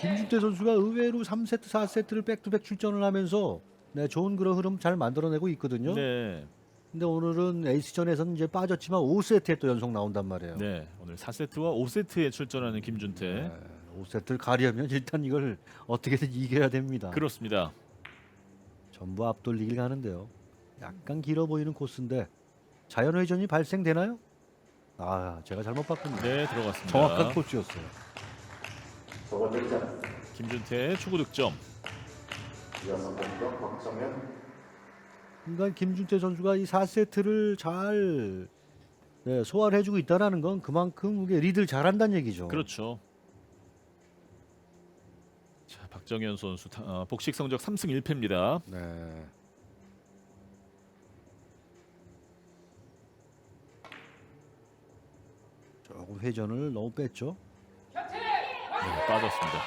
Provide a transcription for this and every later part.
김준태 선수가 의외로 3세트, 4세트를 백투백 출전을 하면서 네, 좋은 그런 흐름 잘 만들어내고 있거든요. 네. 근데 오늘은 에이스전에서는 이제 빠졌지만 5세트에 또 연속 나온단 말이에요. 네. 오늘 4세트와 5세트에 출전하는 김준태. 네, 5세트를 가려면 일단 이걸 어떻게든 이겨야 됩니다. 그렇습니다. 전부 앞돌리길 가는데요. 약간 길어 보이는 코스인데 자연회전이 발생되나요? 아, 제가 잘못 봤군요. 네, 들어갔습니다. 정확한 코스였어요. 저번 득점 김준태의 초구 득점. 이어서 공격 박정현 그러니까 김준태 선수가 이 4세트를 잘 네, 소화를 해주고 있다라는 건 그만큼 이게 리드를 잘한다는 얘기죠. 그렇죠. 자, 박정현 선수 타- 어, 복식 성적 3승 1패입니다. 네. 조금 회전을 너무 뺐죠. 네, 빠졌습니다.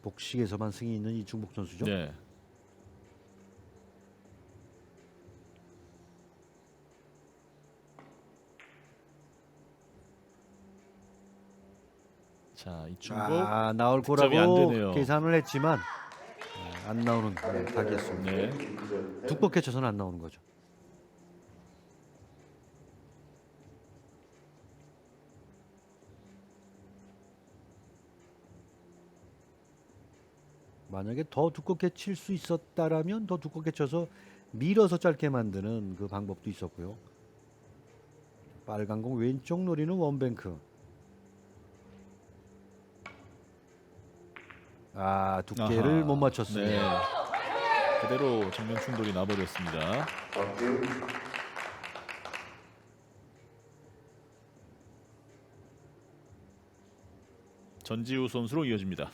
복식에서만 승이 있는 이중복 선수죠. 네. 자, 이충복 아, 나올 득점이 안 거라고. 계산을 했지만 네, 안 나오는 네, 각이었습니다. 네. 두껍게 쳐서는 안 나오는 거죠. 만약에 더 두껍게 칠 수 있었다라면 더 두껍게 쳐서 밀어서 짧게 만드는 그 방법도 있었고요. 빨간 공 왼쪽 노리는 원뱅크. 아 두께를 아하. 못 맞췄습니다. 네. 그대로 정면 충돌이 나버렸습니다. 전지우 선수로 이어집니다.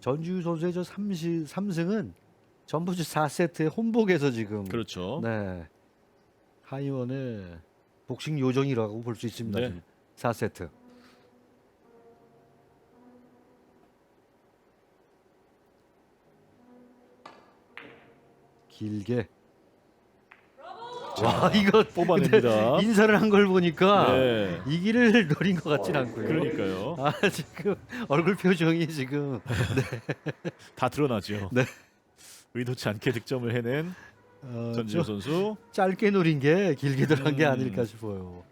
전주우 선수의 저 30, 3승은 전부 4세트의 홈복에서 지금 그렇죠. 네 하이원의 복싱 요정이라고 볼 수 있습니다. 네. 지금 4세트. 길게. 와 이거 뽑아냅니다. 근데 인사를 한 걸 보니까 네. 이 길을 노린 것 같진 않고요. 그러니까요. 아 지금 얼굴 표정이 지금 다 드러나죠. 네. 의도치 않게 득점을 해낸 어, 전지우 좀 선수. 짧게 노린 게 길게 들어간 게 음. 아닐까 싶어요.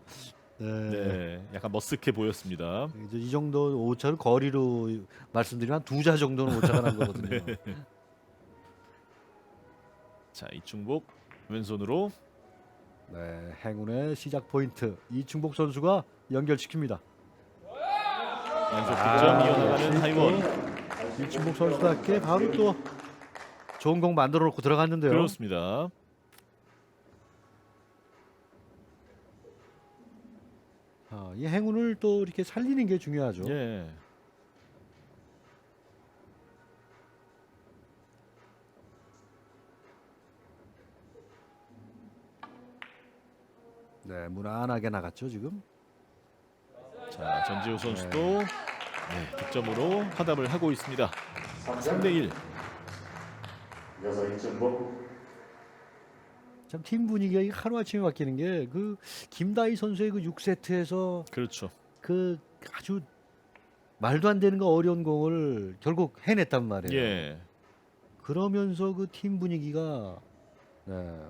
네. 네, 약간 머쓱해 보였습니다. 이제 이 정도 오차는 거리로 말씀드리면 한두자 정도는 오차가 난 거거든요. 네. 자, 이충복 왼손으로 네, 행운의 시작 포인트 이충복 선수가 연결시킵니다. 연속 아, 득점 이어나가는 역시 하이원. 이충복 선수답게 바로 또 좋은 공 만들어 놓고 들어갔는데요. 그렇습니다. 아, 이 행운을 또 이렇게 살리는 게 중요하죠. 예. 네, 무난하게 나갔죠 지금. 자, 전지우 선수도 네, 득점으로 화답을 하고 있습니다. 3대 1. 이어서 이승복 참팀 분위기가 이게 하루 아침에 바뀌는 게 그 김다희 선수의 그 6세트에서 그렇죠. 그 아주 말도 안 되는 거 어려운 공을 결국 해냈단 말이에요. 예. 그러면서 그 팀 분위기가 네,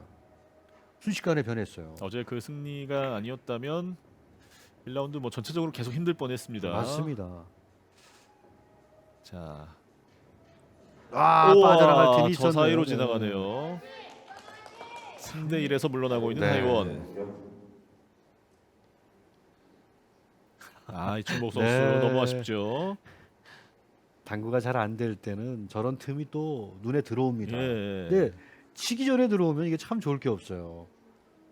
순식간에 변했어요. 어제 그 승리가 아니었다면 1라운드 뭐 전체적으로 계속 힘들 뻔했습니다. 맞습니다. 자, 아 우와, 빠져나갈 팀이 저 있었네요. 사이로 네. 지나가네요. 3대 1에서 물러나고 있는 네. 하이원. 공격 아, 이충복 선수 네. 너무 아쉽죠. 당구가 잘 안 될 때는 저런 틈이 또 눈에 들어옵니다. 예. 근데 치기 전에 들어오면 이게 참 좋을 게 없어요.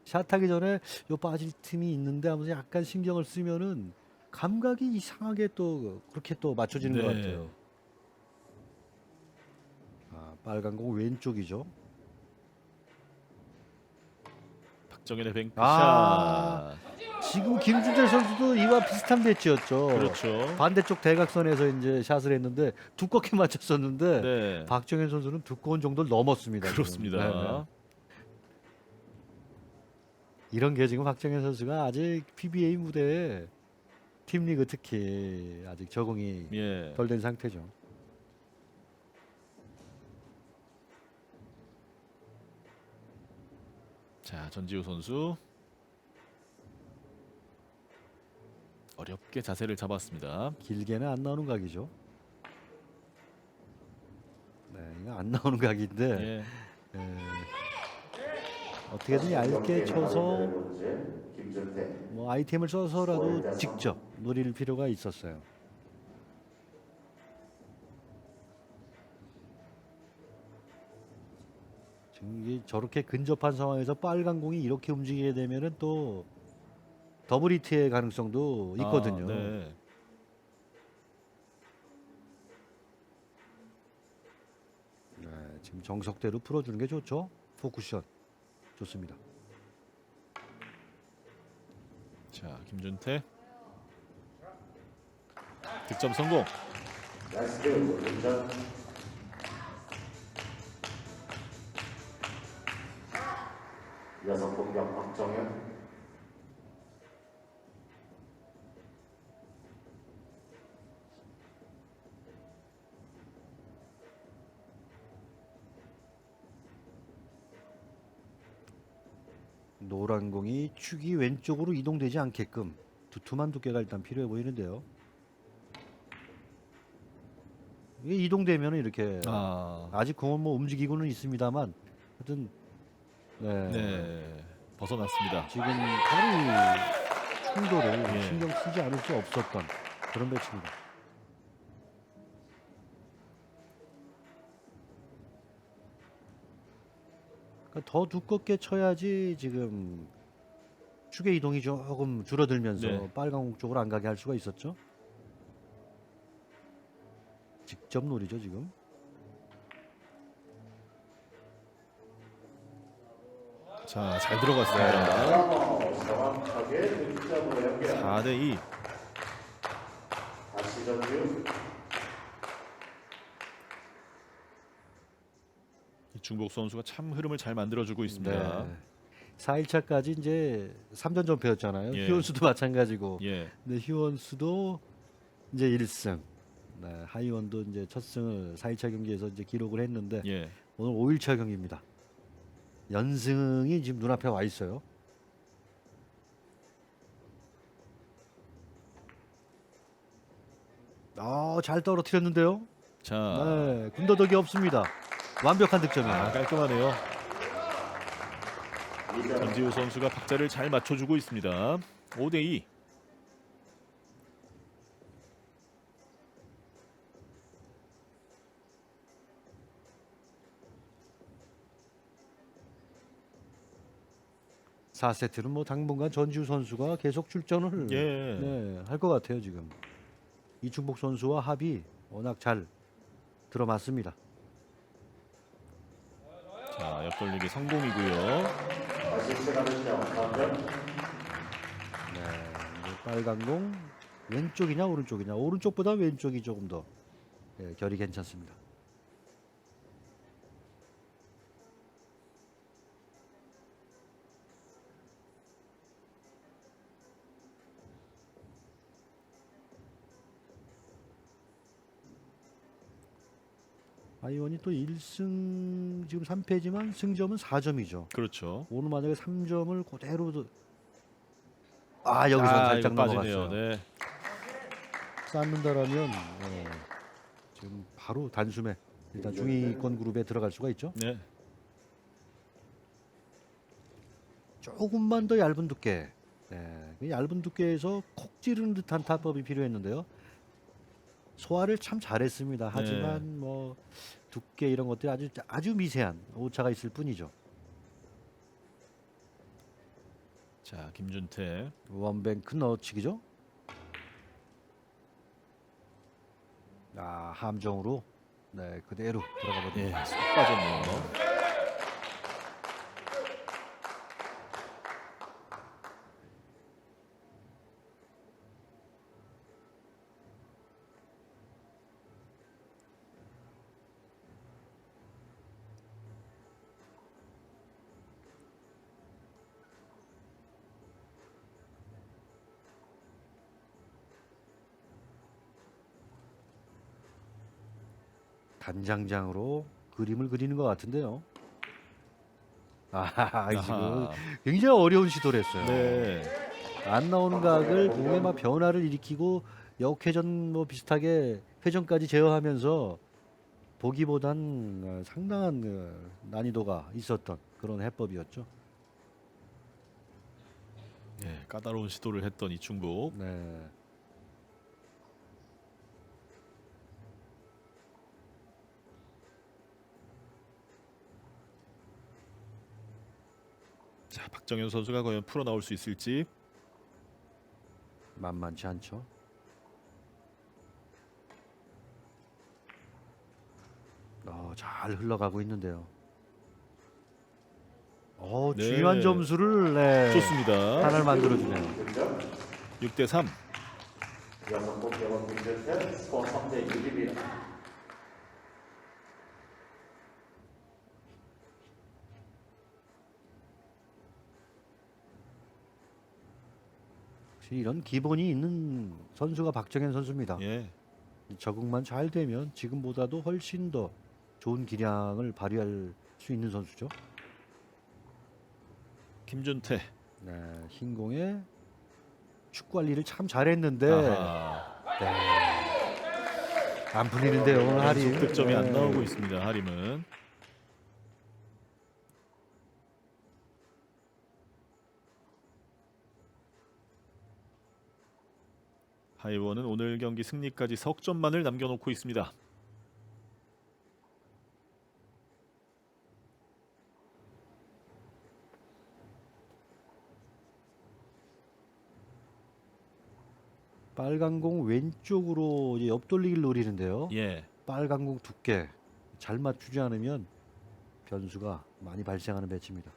샷하기 전에 요 빠질 틈이 있는데 하면서 약간 신경을 쓰면은 감각이 이상하게 또 그렇게 또 맞춰지는 것 네. 같아요. 아, 빨간 공 왼쪽이죠. 박정현의 뱅크샷. 아. 지금 김준태 선수도 이와 비슷한 배치였죠. 그렇죠. 반대쪽 대각선에서 이제 샷을 했는데 두껍게 맞췄었는데 네. 박정현 선수는 두꺼운 정도를 넘었습니다. 그렇습니다. 네, 네. 이런 게 지금 박정현 선수가 아직 PBA 무대에 팀리그 특히 아직 적응이 예. 덜 된 상태죠. 자, 전지우 선수 어렵게 자세를 잡았습니다. 길게는 안 나오는 각이죠. 네, 이거 안 나오는 각인데 예. 에, 어떻게든 얇게 쳐서 뭐 아이템을 써서라도 직접 노릴 필요가 있었어요. 지금 이게 저렇게 근접한 상황에서 빨간 공이 이렇게 움직이게 되면은 또 더블 히트의 가능성도 있거든요. 아, 네. 네, 지금 정석대로 풀어주는 게 좋죠. 포쿠션 좋습니다. 자, 김준태 득점 성공. 나이스 공격 박정현 노란 공이 축이 왼쪽으로 이동되지 않게끔 두툼한 두께가 일단 필요해 보이는데요. 이게 이동되면 이렇게 아, 아직 공은 뭐 움직이고는 있습니다만 하여튼 네, 네. 벗어났습니다. 지금 거리 충돌을 예. 신경 쓰지 않을 수 없었던 그런 배치입니다. 그러니까 더 두껍게 쳐야지 지금 축의 이동이 조금 줄어들면서 네. 빨간 공 쪽으로 안 가게 할 수가 있었죠. 직접 노리죠 지금. 자, 잘 들어갔습니다. 어, 정확하게 득점으로 연결 4대 2. 다시 전주 중복 선수가 참 흐름을 잘 만들어주고 있습니다. 네. 4일차까지 이제 3전 전패였잖아요. 예. 휴원수도 마찬가지고. 예. 근데 휴원수도 이제 1승. 네, 하이원도 이제 첫 승을 4일차 경기에서 이제 기록을 했는데 예. 오늘 5일차 경기입니다. 연승이 지금 눈앞에 와 있어요. 아, 잘 떨어뜨렸는데요. 자, 네, 군더더기 없습니다. 완벽한 득점이에요. 아, 깔끔하네요. 전지우 선수가 박자를 잘 맞춰주고 있습니다. 5 대 2. 4세트는 뭐 당분간 전지우 선수가 계속 출전을 예. 네, 할 것 같아요 지금. 이충복 선수와 합이 워낙 잘 들어맞습니다. 자, 옆 돌리기 성공이고요. 시간을 시작 반전 네, 이제 빨간 공 왼쪽이냐 오른쪽이냐 오른쪽보다 왼쪽이 조금 더 예, 결이 괜찮습니다. 아이원이 또 1승 지금 3패지만 승점은 4점이죠. 그렇죠. 오늘 만약에 3점을 그대로 도- 아 여기서 아, 살짝 이거 넘어갔어요. 빠지네요. 네. 쌓는다라면 어, 지금 바로 단숨에 일단 중위권 그룹에 들어갈 수가 있죠. 네. 조금만 더 얇은 두께. 네, 그 얇은 두께에서 콕 찌르는 듯한 타법이 필요했는데요. 소화를 참 잘했습니다. 하지만 뭐 두께 이런 것들이 아주 아주 미세한 오차가 있을 뿐이죠. 자, 김준태. 원뱅크 넣어치기죠. 아 함정으로 네 그대로 들어가 버립니다. 예, 쏙 빠졌네요. 간장장으로 그림을 그리는 것 같은데요. 아, 지금 아하. 굉장히 어려운 시도를 했어요. 네. 안 나오는 각을 공에 막 변화를 일으키고 역회전 뭐 비슷하게 회전까지 제어하면서 보기보단 어, 상당한 그 난이도가 있었던 그런 해법이었죠. 네, 까다로운 시도를 했던 이충복. 네. 자, 박정현 선수가 과연 풀어 나올 수 있을지. 만만치 않죠. 어, 잘 흘러가고 있는데요. 어, 네. 중요한 점수를 네, 좋습니다. 하나를 만들어 주네요. 득점 6대 3. 여섯 공격은 문제점 스코어 3대 6입니다. 확실히 이런 기본이 있는 선수가 박정현 선수입니다. 예. 적응만 잘 되면 지금보다도 훨씬 더 좋은 기량을 발휘할 수 있는 선수죠. 김준태. 네, 흰 공에 축구 관리를 참 잘했는데 아하. 네. 안 풀리는데요 오늘. 연속 득점이 안 네. 나오고 있습니다. 하림은. 하이원은 오늘 경기 승리까지 석 점만을 남겨놓고 있습니다. 빨간 공 왼쪽으로 이제 옆돌리기를 노리는데요. 예. 빨간 공 두께 잘 맞추지 않으면 변수가 많이 발생하는 배치입니다.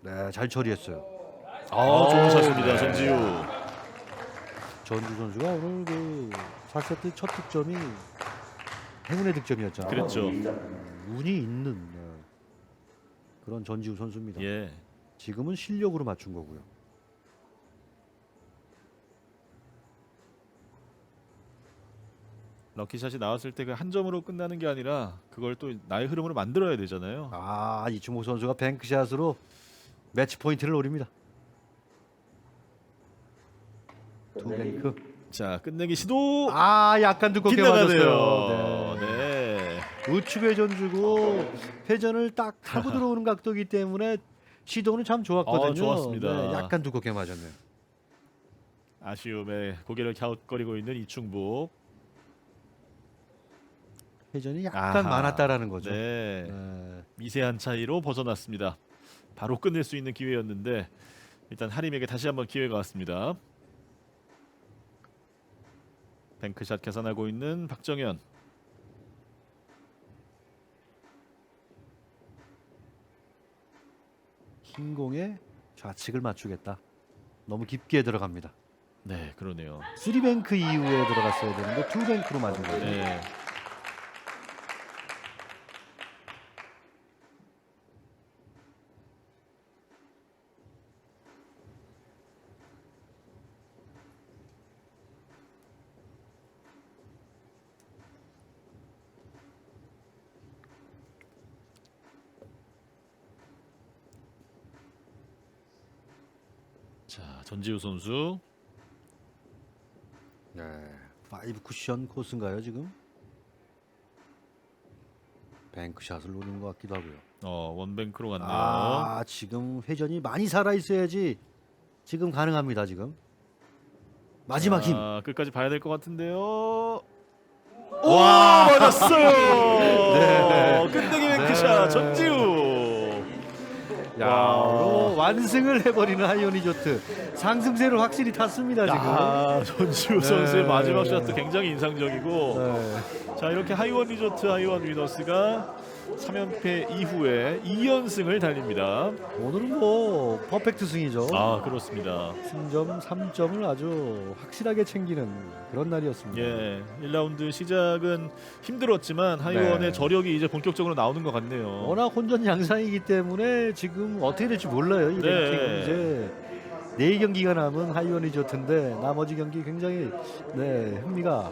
네, 잘 처리했어요. 아, 좋은 샷입니다. 네. 전지우. 전주 선수가 오늘 그 4세트 첫 득점이 행운의 득점이었잖아요. 그랬죠. 운이 있는 네, 그런 전지우 선수입니다. 예. 지금은 실력으로 맞춘 거고요. 럭키샷이 나왔을 때 그 한 점으로 끝나는 게 아니라 그걸 또 나의 흐름으로 만들어야 되잖아요. 아 이충목 선수가 뱅크샷으로 매치 포인트를 노립니다. 두 뱅크. 자, 끝내기 시도 아 약간 두껍게. 맞았어요. 네. 네. 우측 회전 주고 회전을 딱 타고 들어오는 각도이기 때문에 시도는 참 좋았거든요. 아, 좋았습니다. 네, 약간 두껍게 맞았네요. 아쉬움에 고개를 갸웃거리고 있는 이충복. 회전이 약간 아하. 많았다라는 거죠. 네. 네. 미세한 차이로 벗어났습니다. 바로 끝낼 수 있는 기회였는데 일단 하림에게 다시 한번 기회가 왔습니다. 뱅크샷 계산하고 있는 박정현. 흰 공에 좌측을 맞추겠다. 너무 깊게 들어갑니다. 네, 그러네요. 쓰리뱅크 이후에 들어갔어야 되는데 투뱅크로 맞은 거죠. 네. 자, 전지우 선수. 네. 파이브 쿠션 코스인가요 지금? 뱅크샷을 노리는 것 같기도 하고요. 어, 원뱅크로 갔네요. 아 지금 회전이 많이 살아 있어야지 지금 가능합니다 지금. 마지막 힘. 자, 끝까지 봐야 될 것 같은데요. 와 맞았어요. 네. 끝내기 뱅크샷 네. 전지우. 야, 와. 완승을 해버리는 하이오니조트 상승세를 확실히 탔습니다 지금. 아 전지우 네. 선수의 마지막 샷도 굉장히 인상적이고 네. 자 이렇게 하이원 리조트 하이원 위너스가 3연패 이후에 2연승을 달립니다. 오늘은 뭐 퍼펙트 승이죠. 아 그렇습니다. 승점 3점을 아주 확실하게 챙기는 그런 날이었습니다. 예, 1라운드 시작은 힘들었지만 하이원의 네. 저력이 이제 본격적으로 나오는 것 같네요. 워낙 혼전 양상이기 때문에 지금 어떻게 될지 몰라요. 이 네. 랭킹 이제 네 경기가 남은 하이원 리조트인데 나머지 경기 굉장히 네 흥미가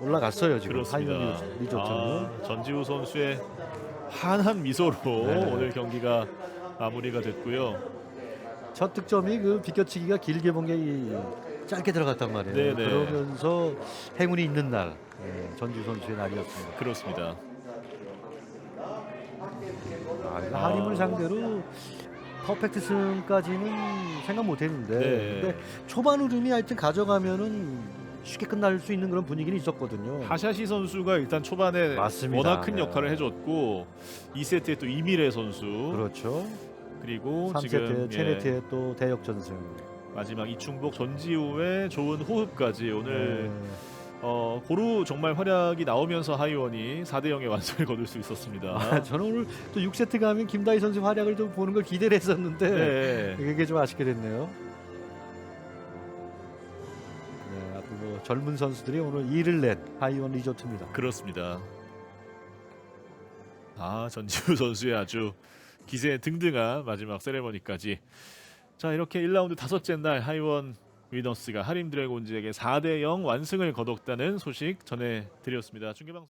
올라갔어요 지금 그렇습니다. 리조트는. 아, 전지우 선수의 환한 미소로 네. 오늘 경기가 마무리가 됐고요. 첫 득점이 그 비껴치기가 길게 본 게 짧게 들어갔단 말이에요. 네네. 그러면서 행운이 있는 날 네, 전주 선수의 날이었습니다. 그렇습니다. 아, 이거 아. 하림을 상대로 퍼펙트 승까지는 생각 못했는데 네. 근데 초반 흐름이 하여튼 가져가면은 쉽게 끝날 수 있는 그런 분위기는 있었거든요. 하샤시 선수가 일단 초반에 맞습니다. 워낙 큰 네. 역할을 해줬고 2세트에 또 이미래 선수 그렇죠. 그리고 3세트에 지금 예, 체네트의 또 대역전승. 마지막 이충복 전지우의 좋은 호흡까지 오늘 네. 어, 고루 정말 활약이 나오면서 하이원이 4대 0의 완승을 거둘 수 있었습니다. 아, 저는 오늘 또 6세트 가면 김다희 선수 활약을 좀 보는 걸 기대를 했었는데 네. 그게 좀 아쉽게 됐네요. 젊은 선수들이 오늘 2를 낸 하이원 리조트입니다. 그렇습니다. 아 전지우 선수의 아주 기세 등등한 마지막 세레머니까지 자 이렇게 1라운드 다섯째 날 하이원 위너스가 하림 드래곤즈에게 4대 0 완승을 거뒀다는 소식 전해드렸습니다. 중계방